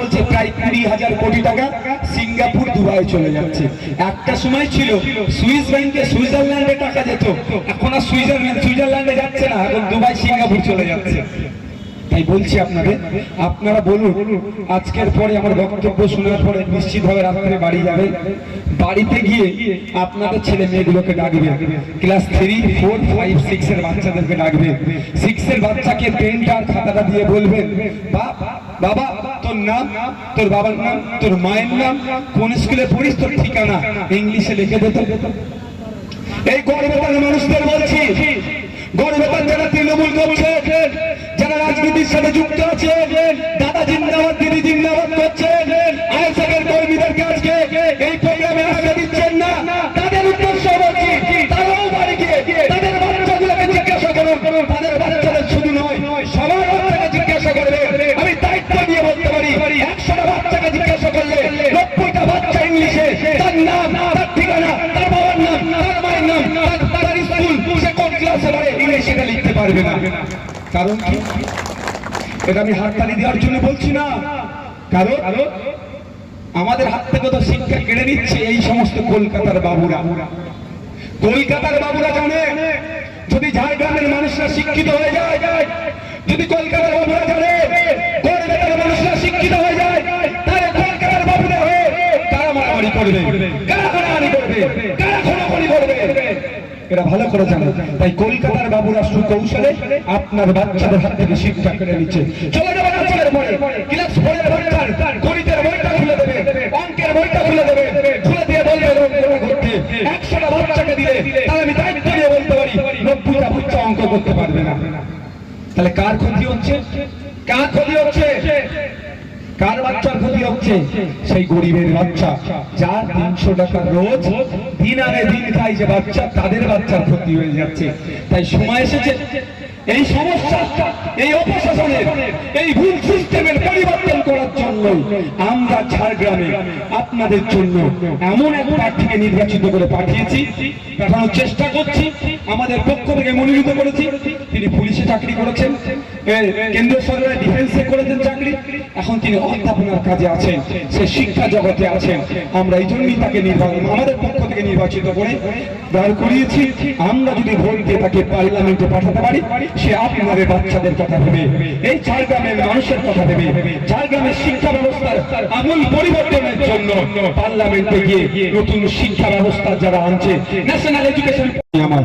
বলছে প্রায় কুড়ি হাজার কোটি টাকা সিঙ্গাপুর দুবাই চলে যাচ্ছে। একটা সময় ছিল, সুইস সুইজারল্যান্ডে টাকা যেত। সুইজারল্যান্ডে যাচ্ছে না, এখন দুবাই, সিঙ্গাপুর চলে যাচ্ছে। তাই বলছি আপনাদের, আপনারা বলুন, আজকের পরে আমার বক্তব্য শোনার পরে নিশ্চিতভাবে রাত্রে বাড়ি যাবে। বাড়িতে গিয়ে আপনাদের ছেলে মেয়েগুলোকে ডাকবে। Class three, four, five, six এর বাচ্চাদেরকে ডাকবে। সিক্স এর বাচ্চাকে পেনটা খাতাটা দিয়ে বলবেন "বা- বাবা, তোর নাম, তোর বাবার নাম, তোর মায়ের নাম, কোন স্কুলে পড়িস, তোর ঠিকানা? ইংলিশে লিখে দিত। এই গর্বতার মানুষদের বলছি গর্বতার যারা তৃণমূল করছে যারা রাজনীতির সাথে যুক্ত আছে, দাদা জিন্দাবাদ, দিদি জিন্দাবাদ করছে আইএসএফের কর্মীদেরকে আজকে এই প্রোগ্রামে আসতে দিচ্ছেন না। তাদের উদ্দেশ্য বলছি, তারাও বাড়ি তাদের বাচ্চাগুলোকে জিজ্ঞাসা করুন। তাদের বাচ্চাদের শুধু নয়, সবার বাচ্চাকে জিজ্ঞাসা করবে। আমি দায়িত্ব নিয়ে বলতে পারি, একশোটা বাচ্চাকে জিজ্ঞাসা করলে বাচ্চা ইংলিশে, তার নাম, তার ঠিকানা, তার বাবার নাম, তার মায়ের নাম, তার স্কুল, সে কোন ক্লাসে পড়ে, ইংলিশে লিখতে পারবে না। কারণ এটা আমি হাততালি দেওয়ার জন্য বলছি না। কারণ আমাদের হাত থেকে তো শিক্ষা কেড়ে নিচ্ছে এই সমস্ত কলকাতার বাবুরা। কলকাতার বাবুরা জানে, যদি ঝাড়গ্রামের মানুষরা শিক্ষিত হয়ে যায়, যদি কলকাতার বাবুরা জানে, কলকাতার মানুষরা শিক্ষিত হয়ে যায়, তাহলে কলকাতার বাবুদের হয়ে কারা মারামারি করবে? কারা মারামারি করবে? কারা খোলাখুলি করবে? এরা ভালো করে জানে। তাই কলকাতার বাবুরা সুকৌশলে আপনার বাচ্চাদের হাত থেকে শিক্ষা কেড়ে নিচ্ছে। বাচ্চা অঙ্ক করতে পারবে না। তাহলে কার ক্ষতি হচ্ছে? কার ক্ষতি হচ্ছে? কার বাচ্চার ক্ষতি হচ্ছে? সেই গরিবের বাচ্চা, যার তিনশো টাকা রোজ দিন আনে দিন খাই যে বাচ্চা, তাদের বাচ্চার ক্ষতি হয়ে যাচ্ছে। তাই সময় এসেছে। এই সমস্যা, এই অপশাসনের, এই ভুল সিস্টেমের পরিবর্তন করার জন্য আমরা ঝাড়গ্রামে আপনাদের জন্য এমন এক প্রার্থীকে নির্বাচিত করে পাঠিয়েছি। পাঠানোর চেষ্টা করছি। আমাদের পক্ষ থেকে মনোনীত করেছি। তিনি পুলিশে চাকরি করেছেন। কেন্দ্র সরকারের ডিফেন্সে করেছেন চাকরি। এখন তিনি অধ্যাপনার কাজে আছেন, সে শিক্ষা জগতে আছেন। আমরা এই জন্যই তাকে নির্বাচন আমাদের পক্ষ থেকে নির্বাচিত করে দাঁড় করিয়েছি। আমরা যদি ভোট দিয়ে তাকে পার্লামেন্টে পাঠাতে পারি, সে আপনাদের বাচ্চাদের কথা ভেবে, এই ঝাড়গ্রামের মানুষের কথা ভেবে, ঝাড়গ্রামের শিক্ষা ব্যবস্থার আমূল পরিবর্তনের জন্য পার্লামেন্টে গিয়ে নতুন শিক্ষা ব্যবস্থা যারা আনছে ন্যাশনাল এডুকেশন আমার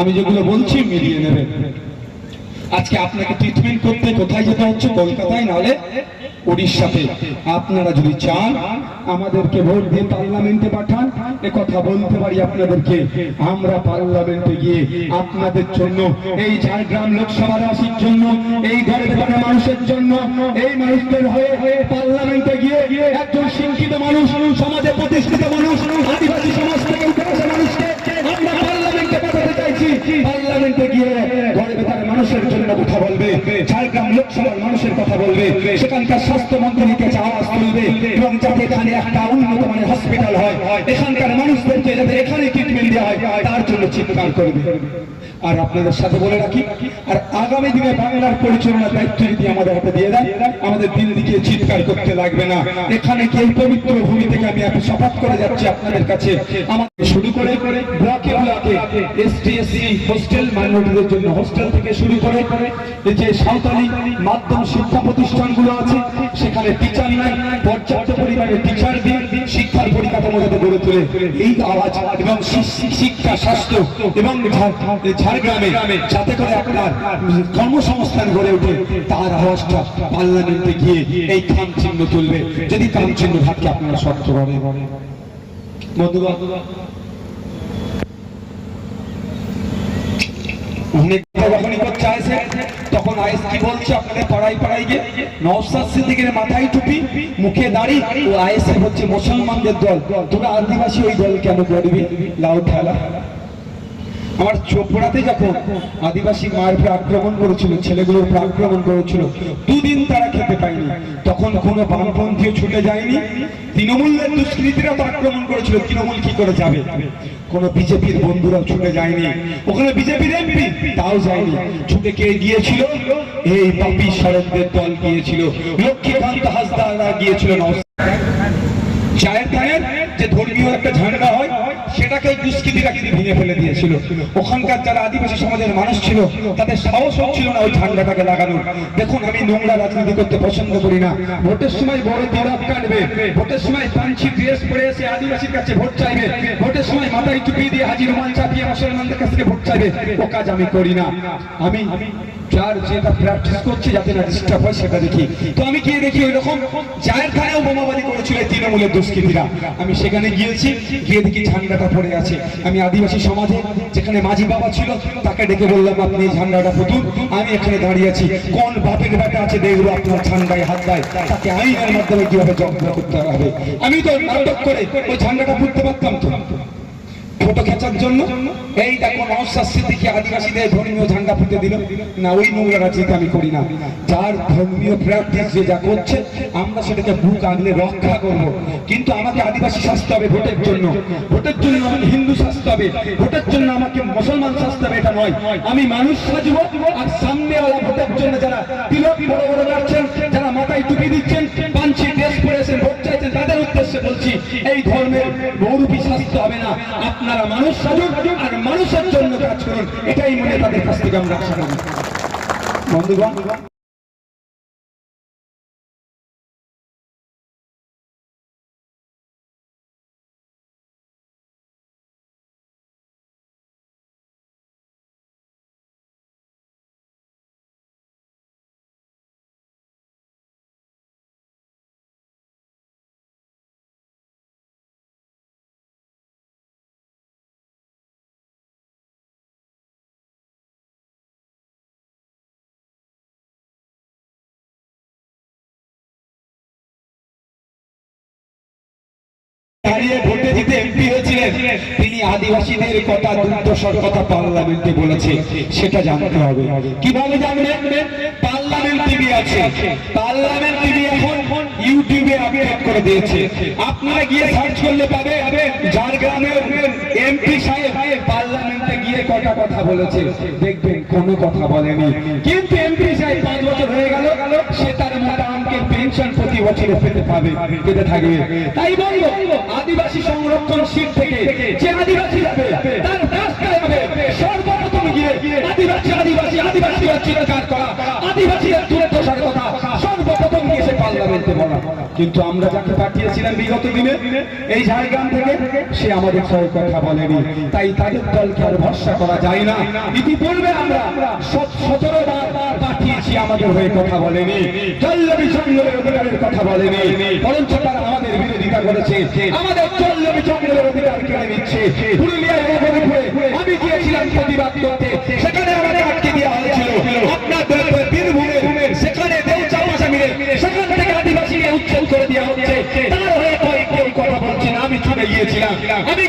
আমি যেগুলো বলছি মিলিয়ে নেবেন আজকে আপনাকে ট্রিটমেন্ট করতে কোথায় যেতে হচ্ছে কলকাতায়, নাহলে উড়িষ্যাতে। আপনারা যদি চান, আমাদেরকে ভোট দিয়ে পার্লামেন্টে পাঠান। এ কথা বলতে পারি আপনাদেরকে। আমরা পার্লামেন্টে গিয়ে আপনাদের জন্য, এই ঝাড়গ্রাম লোকসভার আসির জন্য, এই ঘরে ঘরে মানুষের জন্য, এই মানুষদের হয়ে হয়ে পার্লামেন্টে গিয়ে একজন শিক্ষিত মানুষ, সমাজে প্রতিষ্ঠিত মানুষ, আদিবাসী সমাজ থেকে উঠে আসা মানুষকে আমরা পার্লামেন্টে পাঠাতে চাইছি পার্লামেন্টে গিয়ে ঘরে ভেতরে মানুষের জন্য কথা বলবে, ঝাড়গ্রাম লোকসভার মানুষের কথা বলবে, সেখানকার স্বাস্থ্যমন্ত্রীর কাছে আওয়াজ তুলবে এবং যাতে এখানে একটা উন্নত মানের হসপিটাল হয়, এখানকার মানুষদেরকে যাতে এখানে ট্রিটমেন্ট দেওয়া হয়, তার জন্য চিৎকার করবে। আর আপনাদের সাথে বলে রাখি, আর আগামী দিনে বাংলার পরিচালনার দায়িত্ব যদি আমাদের হাতে দিয়ে দেন। আমাদের দিন দিকে চিৎকার করতে লাগবে না। এখানে কি এই পবিত্র ভূমি থেকে আমি এত শপথ করে যাচ্ছি আপনাদের কাছে আমাদের শুরু করে ব্লকে ব্লকে এসটি এসসি হোস্টেল মাইনরিটিদের জন্য হোস্টেল থেকে শুরু করে যে সাঁওতালি মাধ্যম শিক্ষা প্রতিষ্ঠানগুলো আছে, সেখানে টিচার নাই পর্যাপ্ত পরিমাণে টিচার দিয়ে শিক্ষার পরিকাঠামো যাতে গড়ে তোলে। এই আওয়াজ এবং শিক্ষা, স্বাস্থ্য এবং ঝাড়গ্রামে যাতে করে আপনার কর্মসংস্থান গড়ে ওঠে, তার আওয়াজটা পার্লামেন্টে গিয়ে এই খাম চিহ্ন তুলবে। যদি খাম চিহ্ন থাকে, আপনারা শর্ত করে বন্ধুগণ আদিবাসী আমার চোপড়াতে যখন আদিবাসী মায়ের উপর আক্রমণ করেছিল, ছেলেগুলোর উপর আক্রমণ করেছিল, দুদিন তারা খেতে পায়নি। তখন কোনো বামপন্থীও ছুটে যায়নি। তৃণমূলের দুষ্কৃতীরা তো আক্রমণ করেছিল, তৃণমূল কি করে যাবে? কোনো বিজেপির বন্ধুরা ছুটে যায়নি। ওখানে বিজেপির এমপি, তাও যায়নি। ছুটে কে গিয়েছিল? এই বাপি শরৎদের দল গিয়েছিল। লক্ষ্মীকান্ত হাসদাররা গিয়েছিল চায়ের যে ধর্মীয় একটা ঝান্ডা হয় ভেঙে ফেলে দিয়েছিল। ওখানকার যারা আদিবাসী সমাজের মানুষ ছিল, তাদের না ওই ঝান্ডাটাকে লাগানোর। দেখুন, আমি নোংরা রাজনীতি করতে পছন্দ করি না। ভোটের সময় বড় দরাব কাটবে। ভোটের সময় পাঞ্চি ড্রেস পরে এসে আদিবাসীর কাছে ভোট চাইবে। ভোটের সময় মাথায় টুপি দিয়ে হাজি রুমাল চাপিয়ে মুসলমানদের কাছ থেকে ভোট চাইবে। ও কাজ আমি করি না। আমি যার যেটা প্র্যাকটিস করছে, যাতে না ডিস্টার্ব হয়, সেটা দেখি। তো আমি গিয়ে দেখি ওই রকম জায়ের খানেও বোমাবাজি করেছিল তৃণমূলের দুষ্কৃতীরা। আমি সেখানে গিয়েছি, গিয়ে দেখি ঝান্ডাটা পড়ে আছে। আমি আদিবাসী সমাজে, যেখানে মাঝি বাবা ছিল, তাকে ডেকে বললাম, আপনি এই ঝান্ডাটা পুতুন, আমি এখানে দাঁড়িয়ে আছি। কোন বাপের ব্যাটা আছে দেখব, আপনার ঝান্ডায় হাত দেয়। তাকে আইনের মাধ্যমে কীভাবে জব্দ করতে হবে? আমি তো নাটক করে ওই ঝান্ডাটা পুঁততে পারতাম তো। ফটো খেঁচার জন্য এই দেখো নওশাদ সিদ্দিকী আদিবাসীদের ধর্মীয় ঝান্ডা ফুটে দিল। না, ওই নোংরা রাজনীতি আমি করি না। যার ধর্মীয় প্র্যাকটিস যে যা করছে, আমরা সেটাকে বুক আগলে রক্ষা করব। কিন্তু আমাকে আদিবাসী শাস্তে হবে ভোটের জন্য। ভোটের জন্য আমাকে হিন্দু শাস্তে হবে। ভোটের জন্য আমাকে মুসলমান শাস্তে হবে, এটা নয়। আমি মানুষ সাজবো, আর সামনেওয়ালা ভোটের জন্য যারা তিলক বড় বড় যাচ্ছেন যারা মাথায় টুপি দিচ্ছেন, পাঞ্চি বলছি, এই ধর্মের বহুরূপী শাস্তি হবে না। আপনারা মানুষ সাজুন আর মানুষের জন্য কাজ করুন, এটাই মনে তাদের কাছ থেকে আমরা আশা করি। বন্ধুগণ দাঁড়িয়ে ভোটে জিতে এমপি হয়েছিলেন। তিনি আদিবাসীদের কথা দুর্দশার কথা পার্লামেন্টে বলেছে, সেটা জানতে হবে। কীভাবে জানবেন পার্লামেন্ট টিভি আছে। পার্লামেন্ট টিভি এখন ইউটিউবে আপডেট করে দিয়েছে। আপনারা গিয়ে সার্চ করলে পাবে, ঝাড়গ্রামের এমপি সাহেব পার্লামেন্টে গিয়ে কটা কথা বলেছে। দেখবেন, কোনো কথা বলেনি। কিন্তু এমপি সাহেব পাঁচ বছর হয়ে গেল সে তার মোটা অঙ্কের পেনশন প্রতি বছর পেতে পাবে, পেতে থাকবে তাই বলব, আদিবাসী সংরক্ষণ সিট থেকে যে আদিবাসী যাবে, তার রাস্তায় হবে সর্বপ্রথম গিয়ে আদিবাসী আদিবাসী আদিবাসী চিরকার করা। আদিবাসীদের তোষার কথা। পার্লামেন্টে বলা। কিন্তু আমরা যাকে পাঠিয়েছিলাম বিগত দিনে, এই ঝাড়গ্রাম থেকে, সে আমাদের সঙ্গে কথা বলেনি। তাই তাদের দলকে আর ভরসা করা যায় না। ইতিপূর্বে আমরা সতেরো বার পাঠিয়েছি, আমাদের হয়ে কথা বলেনি। চল্লবি চন্দ্রের অধিকারের কথা বলেনি। বরঞ্চ তারা আমাদের বিরোধিতা করেছে। আমাদের চল্লবি চন্দ্রের অধিকার কেড়ে নিচ্ছে। পুরুলিয়ায় আমি গিয়েছিলাম প্রতিবাদ করতে। সেখানে আমাদের আটকে দেওয়া হয়েছিল। আপনার বীরভূমে করে দেওয়া হচ্ছে তার হয়ে কথা বলছি না আমি ছুটে গিয়েছিলাম। আমি